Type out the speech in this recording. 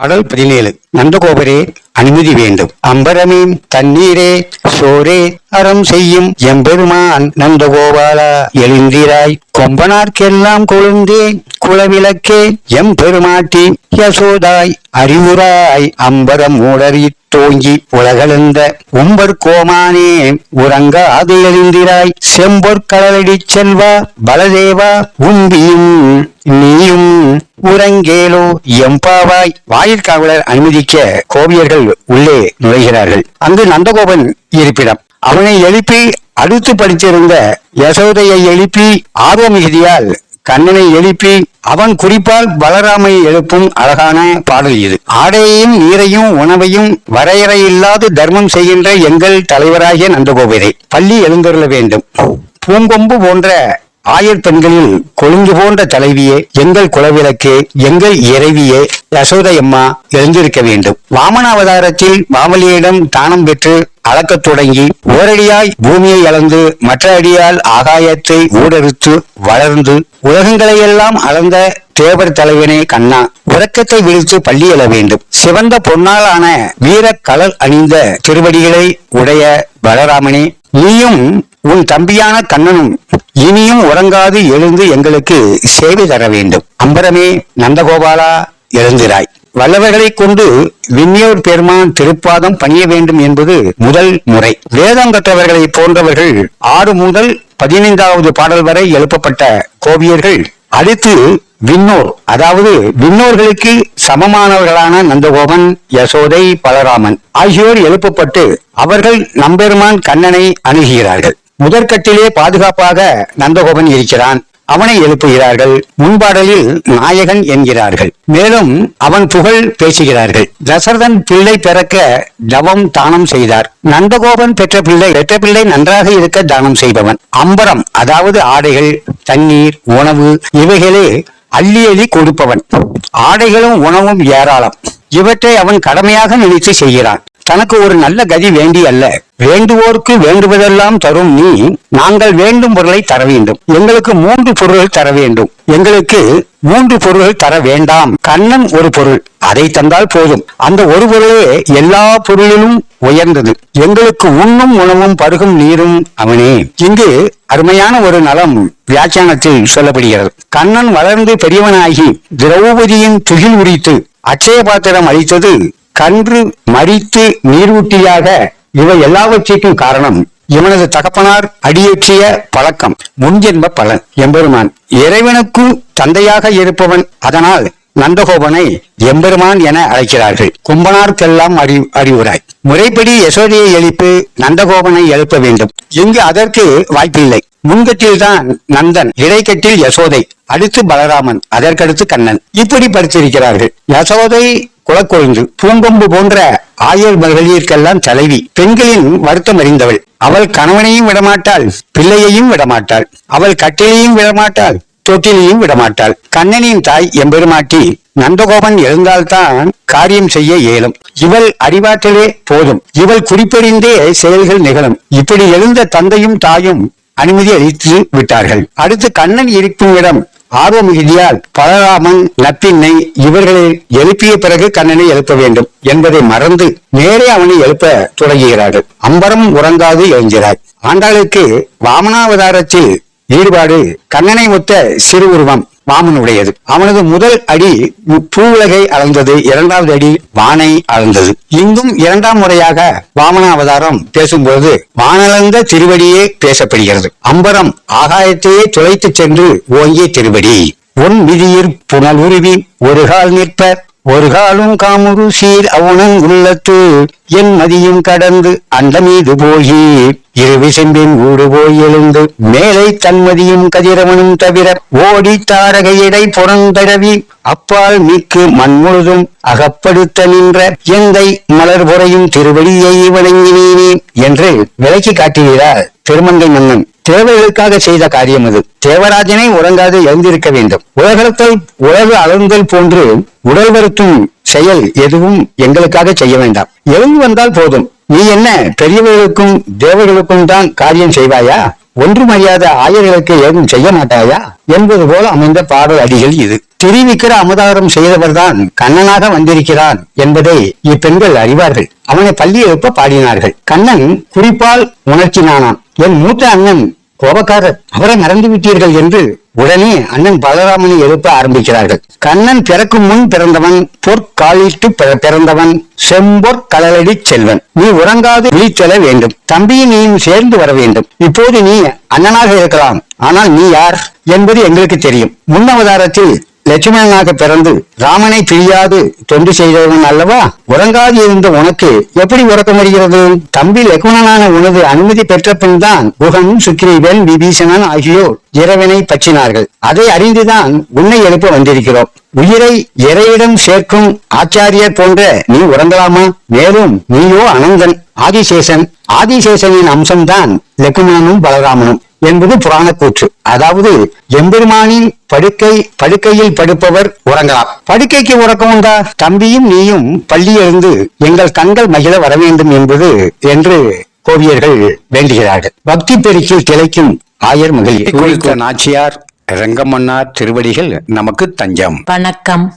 பாடல் பதினேழு. நந்தகோபரே அனுமதி வேண்டும். அம்பரமே தண்ணீரே சோரே அறம் செய்யும் எம்பெருமான் நந்தகோபாலா. எழுந்திராய் கொம்பனார்க்கெல்லாம் கொழுந்தே குலவிளக்கே எம்பெருமாட்டி யசோதாய் அறிவுராய் அம்பரம் மூடறி தோங்கி உலகளந்த உம்பர் கோமானே உறங்காது எழுந்திராய் செம்பொற்கடலடிச் செல்வா பலதேவா உம்பியும் நீயும் உறங்கேலோ எம்பாவாய். வாயிற்காவலர் அனுமதிக்க கோவியர்கள் உள்ளே நுழைகிறார்கள். அங்கு நந்தகோபன் இருப்பிடம். அவனை எழுப்பி அடுத்து படித்திருந்த யசோதையை எழுப்பி ஆர்வ மிகுதியால் கண்ணனை எழுப்பி அவன் குறிப்பால் பலராமை எழுப்பும் அழகான பாடல் இது. ஆடையையும் நீரையும் உணவையும் வரையறையில்லாது தர்மம் செய்கின்ற எங்கள் தலைவராகிய நந்தகோபுரை பள்ளி எழுந்தருள வேண்டும். பூங்கொம்பு போன்ற ஆயர் பெண்களில் கொழுந்து போன்ற தலைவியே எங்கள் குலவிளக்கே எங்கள் இறைவியே யசோதையம்மா எழுந்திருக்க வேண்டும். வாமனாவதாரத்தில் மாமலியிடம் தானம் பெற்று அளக்கத் தொடங்கி ஓரடியாய் பூமியை அளந்து மற்ற அடியால் ஆகாயத்தை ஊடறுத்து வளர்ந்து உலகங்களையெல்லாம் அளந்த தேவர் தலைவனே கண்ணா. உறக்கத்தை விழித்து பள்ளி எழ வேண்டும். சிவந்த பொன்னாலான வீர கலர் அணிந்த திருவடிகளை உடைய பலராமனே நீயும் உன் தம்பியான கண்ணனும் இனியும் உறங்காது எழுந்து எங்களுக்கு சேவை தர வேண்டும். அம்பரமே நந்தகோபாலா எழுந்திராய். வல்லவர்களை கொண்டு விண்ணியோர் பெருமான் திருப்பாதம் பணிய வேண்டும் என்பது முதல் முறை. வேதம் கற்றவர்களை போன்றவர்கள் ஆறு முதல் பதினைந்தாவது பாடல் வரை எழுப்பப்பட்ட கோவியர்கள் அடுத்து விண்ணோர் அதாவது விண்ணோர்களுக்கு சமமானவர்களான நந்தகோபன் யசோதை பலராமன் ஆகியோர் எழுப்பப்பட்டு அவர்கள் நம்பெருமான் கண்ணனை அணுகுகிறார்கள். முதற்கட்டிலே பாதுகாப்பாக நந்தகோபன் இருக்கிறான். அவனை எழுப்புகிறார்கள். முன்பாடலில் நாயகன் என்கிறார்கள். மேலும் அவன் புகழ் பேசுகிறார்கள். தசரதன் பிள்ளை பிறக்க தவம் தானம் செய்தார். நந்தகோபன் பெற்ற பிள்ளை பெற்ற பிள்ளை நன்றாக இருக்க தானம் செய்பவன். அம்பரம் அதாவது ஆடைகள் தண்ணீர் உணவு இவைகளே அள்ளி அள்ளி கொடுப்பவன். ஆடைகளும் உணவும் ஏராளம். இவற்றை அவன் கடமையாக நினைத்து செய்கிறான். தனக்கு ஒரு நல்ல கதி வேண்டி அல்ல. வேண்டுவோர்க்கு வேண்டுவதெல்லாம் தரும் நீ நாங்கள் வேண்டும் பொருளை தர வேண்டும். எங்களுக்கு மூன்று பொருள்கள் தர வேண்டும். எங்களுக்கு மூன்று பொருள்கள் தர வேண்டாம். கண்ணன் ஒரு பொருள் அதை தந்தால் போதும். அந்த ஒரு பொருளே எல்லா பொருளிலும் உயர்ந்தது. எங்களுக்கு உண்ணும் உணவும் பருகும் நீரும் அவனே. இங்கு அருமையான ஒரு நலம் வியாக்கியானத்தில் சொல்லப்படுகிறது. கண்ணன் வளர்ந்து பெரியவனாகி திரௌபதியின் துகில் உரித்து அச்சய பாத்திரம் அளித்தது கன்று மறித்து நீரூட்டியாக இவை எல்லாவற்றிற்கும் காரணம் இவனது தகப்பனார் அடியேற்றிய பழக்கம். முன்ஜென்ம பலன். எம்பெருமான் இறைவனுக்கு தந்தையாக இருப்பவன் அதனால் நந்தகோபனை எம்பெருமான் என அழைக்கிறார்கள். கும்பனார்க்கெல்லாம் அறி அறிவுராய் முறைப்படி யசோதையை எழுப்பி நந்தகோபனை எழுப்ப வேண்டும். இங்கு அதற்கு வாய்ப்பில்லை. முன்கட்டில்தான் நந்தன் இடைக்கட்டில் யசோதை அடுத்து பலராமன் அதற்கடுத்து கண்ணன். இப்படி படித்திருக்கிறார்கள். யசோதை குலக்கொழுந்து பூங்கொம்பு போன்ற ஆயர் மகளிர்க்கெல்லாம் தலைவி. பெண்களின் வருத்தம் அறிந்தவள். அவள் கணவனையும் விடமாட்டாள் பிள்ளையையும் விடமாட்டாள். அவள் கட்டிலையும் விடமாட்டாள் தொட்டிலையும் விடமாட்டாள். கண்ணனின் தாய் எம்பெருமாட்டி நந்தகோபன் எழுந்தால்தான் காரியம் செய்ய இயலும். இவள் அறிவாற்றலே போதும். இவள் குறிப்பறிந்தே செயல்கள் நிகழும். இப்படி எழுந்த தந்தையும் தாயும் அனுமதி அளித்து விட்டார்கள். அடுத்து கண்ணன் இருக்கும் இடம் ஆர்வம் மிகுதியால் பலராமன் நப்பின்னை இவர்களை எழுப்பிய பிறகு கண்ணனை எழுப்ப வேண்டும் என்பதை மறந்து நேரே அவனை எழுப்ப தொடங்குகிறார்கள். அம்பரம் உறங்காது எழுகிறார் ஆண்டாளுக்கு வாமனாவதாரத்தில் ஈடுபாடு கண்ணனை ஒத்த சிறு உருவம் வாமனுடையது அவனது முதல் அடி பூவுலகை அளந்தது இரண்டாவது அடி வானை அளந்தது. இங்கும் இரண்டாம் முறையாக வாமன அவதாரம் பேசும்போது வானளந்த திருவடியே பேசப்படுகிறது. அம்பரம் ஆகாயத்தையே துளைத்துச் சென்று ஓங்கிய திருவடி. உன் விதியிற் புனல் உருவி ஒரு கால் நிற்ப ஒரு காலும் காமுரு சீர் அவுணன் உள்ளத்து என் மதியும் கடந்து அண்டமீது போகி இரு செம்பின் ஊடு போய் எழுந்து மேலை தன்மதியும் கதிரவனும் தவிர ஓடி தாரகையிடை புறந்தடவி அப்பால் மிக்கு மண் முழுதும் அகப்படுத்த நின்ற எந்தை மலர் புறையும் திருவடியை வணங்கினேனே என்று விலக்கி காட்டுகிறார் திருமங்கை மன்னன். தேவைகளுக்காக செய்த காரியம் அது. தேவராஜனை உறங்காது எழுந்திருக்க வேண்டும். உலகத்தை உலக அளந்தல் போன்று உடல் வருத்தும் செயல் எதுவும் எங்களுக்காக செய்ய வேண்டாம். எழுந்து வந்தால் போதும். நீ என்ன பெரியவர்களுக்கும் தேவர்களுக்கும் தான் காரியம் செய்வாயா? ஒன்றும் அறியாத ஆயர்களுக்கு ஏதும் செய்ய மாட்டாயா? என்பது போல அமைந்த பாடல் அடிகள் இது. திருவிக்கிற அமுதாரம் செய்தவர்தான் கண்ணனாக வந்திருக்கிறான் என்பதை இப்பெண்கள் அறிவார்கள். அவனை பள்ளி எழுப்ப பாடினார்கள். கண்ணன் குறிப்பால் உணர்ச்சினானான் என் மூத்த அண்ணன் கோபக்காரர். அவரை மறந்து விட்டீர்கள் என்று உடனே அண்ணன் பலராமனை எழுப்ப ஆரம்பிக்கிறார்கள். கண்ணன் பிறக்கும் முன் பிறந்தவன் பொற்காலிட்டு பிற- பிறந்தவன் செம்பொற் கலலடி செல்வன். நீ உறங்காது விழித்தெழ வேண்டும். தம்பியும் நீயும் சேர்ந்து வர வேண்டும். இப்போது நீ அண்ணனாக இருக்கலாம். ஆனால் நீ யார் என்பது எங்களுக்கு தெரியும். முன் அவதாரத்தில் லட்சுமணனாக பிறந்து ராமனை பிரியாது தொண்டு செய்தவன் அல்லவா? உறங்காது இருந்த உனக்கு எப்படி உறக்க முடிகிறது தம்பி லக்குணனான உனது அனுமதி பெற்ற பின் தான் குகன் சுக்ரீவன் விபீஷணன் ஆகியோர் இறைவனை பற்றினார்கள். அதை அறிந்துதான் உன்னை எழுப்ப வந்திருக்கிறோம். உயிரை இறையிடம் சேர்க்கும் ஆச்சாரியர் போன்ற நீ உறங்கலாமா? மேலும் நீயோ அனந்தன் ஆதிசேஷன். ஆதிசேஷனின் அம்சம்தான் லக்குமணனும் பலராமனும். என்பது புராண கூற்று அதாவது எம்பெருமானின் படுக்கை படுக்கையில் படுப்பவர் உறங்கலாம். படுக்கைக்கு உறக்கம் உண்டா? தம்பியும் நீயும் பள்ளி எழுந்து எங்கள் கண்கள் மகிழ வர வேண்டும் என்பது என்று கோவியர்கள் வேண்டுகிறார்கள். பக்தி பெருக்கில் திளைக்கும் ஆயர் மகளிர் நாச்சியார் ரங்கமன்னார் திருவடிகள் நமக்கு தஞ்சம். வணக்கம்.